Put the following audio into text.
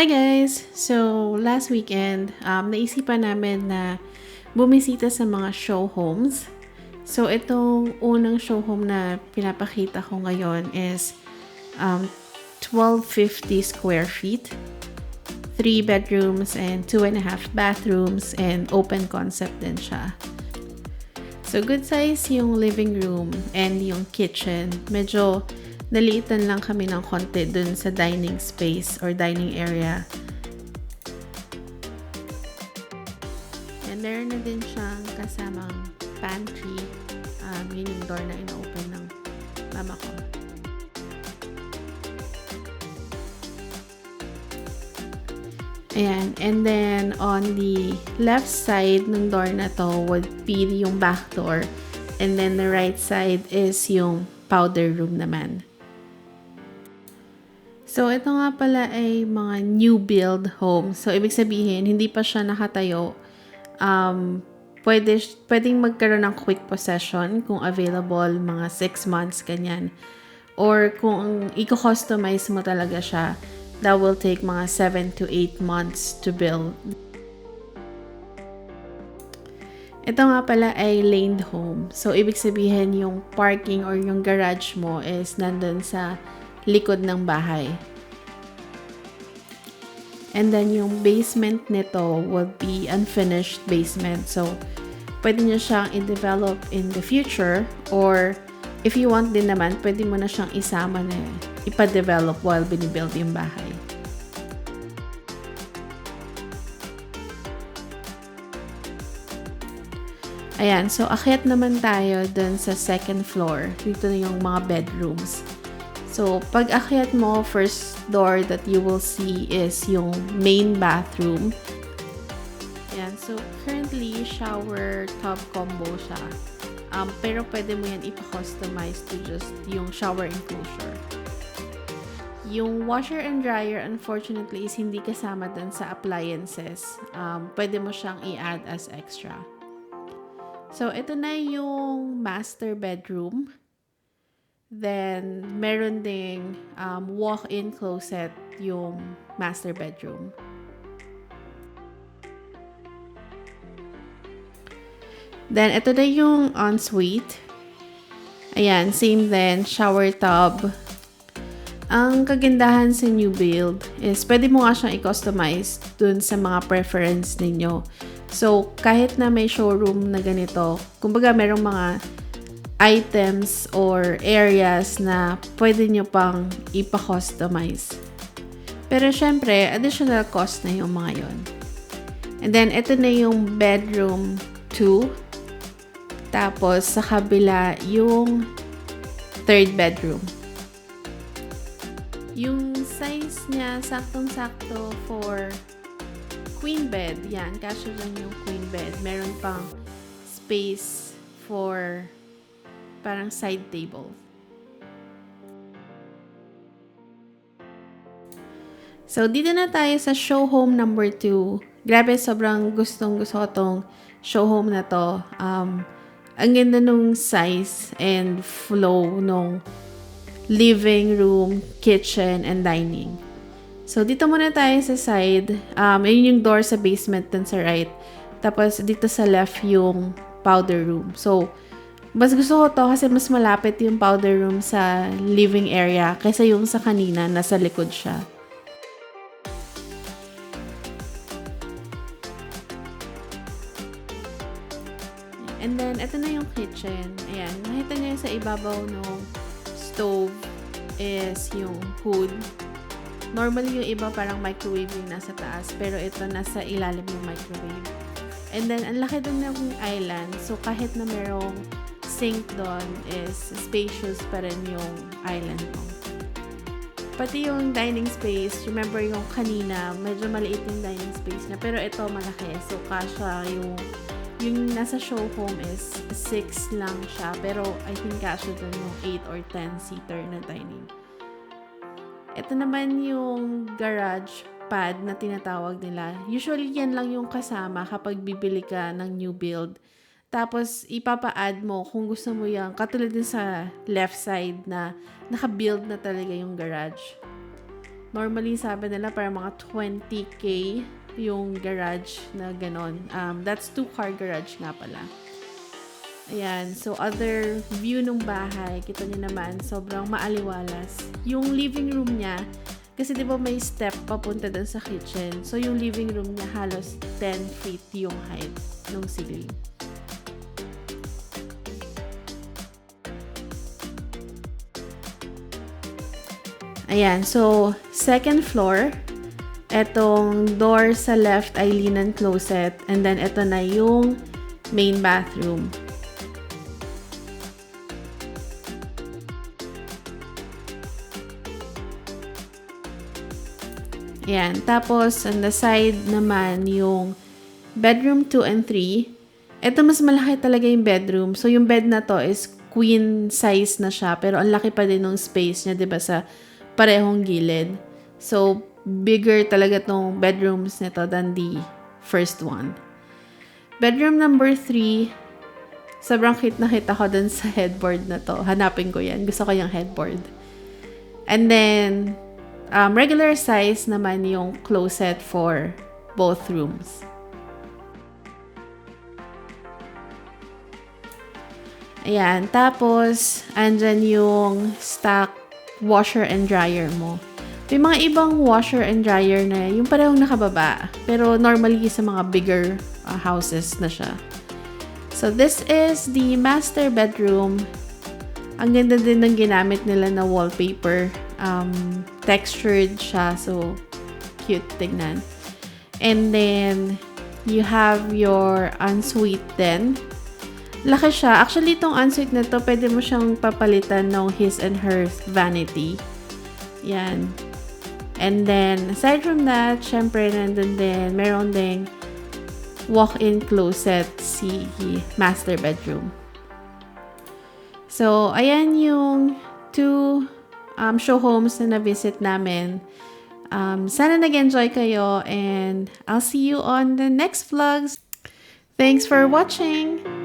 Hi guys! So, last weekend, um, naisipan namin na bumisita sa mga show homes. So, itong unang show home na pinapakita ko ngayon is um, 1250 square feet. Three bedrooms and two and a half bathrooms and open concept din siya. So, good size yung living room and yung kitchen. Medyo naliitan lang kami ng konti dun sa dining space or dining area. And meron na din siyang kasamang pantry. Um, yun yung door na ina-open ng mama ko. Ayan. And then, on the left side ng door na to would be yung back door. And then, the right side is yung powder room naman. So, ito nga pala ay mga new build home. So, ibig sabihin, hindi pa siya nakatayo. Um, pwede, pwedeng magkaroon ng quick possession kung available, mga 6 months, ganyan. Or kung i-customize mo talaga siya, that will take mga 7 to 8 months to build. Ito nga pala ay laned home. So, ibig sabihin yung parking or yung garage mo is nandun sa likod ng bahay. And then yung basement nito would be unfinished basement. So, pwede nyo siyang i-develop in the future or if you want din naman, pwede mo na siyang isama na ipa-develop while binibuild yung bahay. Ayan, so akyat naman tayo dun sa second floor. Dito na yung mga bedrooms. So, pag akyat mo, first door that you will see is yung main bathroom. Ayan, so currently, shower tub combo siya. Um, pero pwede mo yan ipa-customize to just yung shower enclosure. Yung washer and dryer, unfortunately, is hindi kasama dun sa appliances. Um, pwede mo siyang i-add as extra. So, ito na yung master bedroom. Then, meron ding um, walk-in closet yung master bedroom. Then, ito na yung ensuite. Ayan, same then, shower tub. Ang kagandahan sa new build is pwede mo nga siyang i-customize dun sa mga preference ninyo. So, kahit na may showroom na ganito, kumbaga merong mga items or areas na pwede nyo pang ipa-customize. Pero syempre, additional cost na yung mga yon. And then, ito na yung bedroom 2. Tapos, sa kabila, yung third bedroom. Yung size niya, saktong-sakto for queen bed. Yan, kasya lang yung queen bed. Meron pang space for parang side table. So, dito na tayo sa show home number 2. Grabe, sobrang gustong gusto ko tong show home na to. Um, ang ganda nung size and flow nung living room, kitchen, and dining. So, dito muna tayo sa side. Um, yun yung door sa basement dun sa right. Tapos, dito sa left yung powder room. So, mas gusto ko to kasi mas malapit yung powder room sa living area kaysa yung sa kanina, nasa likod siya. And then, ito na yung kitchen. Ayan, nakita niyo sa ibabaw ng stove is yung hood. Normally, yung iba parang microwave yung nasa taas, pero ito nasa ilalim yung microwave. And then, ang laki doon ng island. So, kahit na merong sink doon is spacious pa rin yung island mo. Pati yung dining space, remember yung kanina, medyo maliit yung dining space na, pero ito malaki. So, kasha yung yung nasa show home is 6 lang siya. Pero I think kasha dun yung 8 or 10 seater na dining. Ito naman yung garage pad na tinatawag nila. Usually yan lang yung kasama kapag bibili ka ng new build. Tapos, ipapa-add mo kung gusto mo yan. Katulad din sa left side na naka-build na talaga yung garage. Normally, sabi nila para mga 20k yung garage na ganon. Um, that's two-car garage nga pala. Ayan. So, other view ng bahay, kita niyo naman, sobrang maaliwalas. Yung living room niya, kasi di ba may step papunta dun sa kitchen. So, yung living room niya halos 10 feet yung height ng ceiling. Ayan. So, second floor. Etong door sa left ay linen closet. And then, ito na yung main bathroom. Ayan. Tapos, on the side naman, yung bedroom 2 and 3. Ito, mas malaki talaga yung bedroom. So, yung bed na to is queen size na siya. Pero, ang laki pa din ng space niya, 'di ba sa parehong gilid. So, bigger talaga tong bedrooms nito than the first one. Bedroom number 3, sobrang cute na kita ko dun sa headboard na to. Hanapin ko yan. Gusto ko yung headboard. And then, um, regular size naman yung closet for both rooms. Ayan. Tapos, andyan yung stock washer and dryer mo. May mga ibang washer and dryer na yung parehong nakababa. Pero normally sa mga bigger uh, houses na siya. So this is the master bedroom. Ang ganda din ng ginamit nila na wallpaper. Um, textured siya. So cute tignan. And then you have your ensuite then. Laki siya. Actually, itong ensuite na to, pwede mo siyang papalitan ng his and her vanity. Yan. And then, aside from that, syempre, nandun din, meron ding walk-in closet si master bedroom. So, ayan yung two um, show homes na na-visit namin. Um, sana nag-enjoy kayo and I'll see you on the next vlogs. Thanks for watching!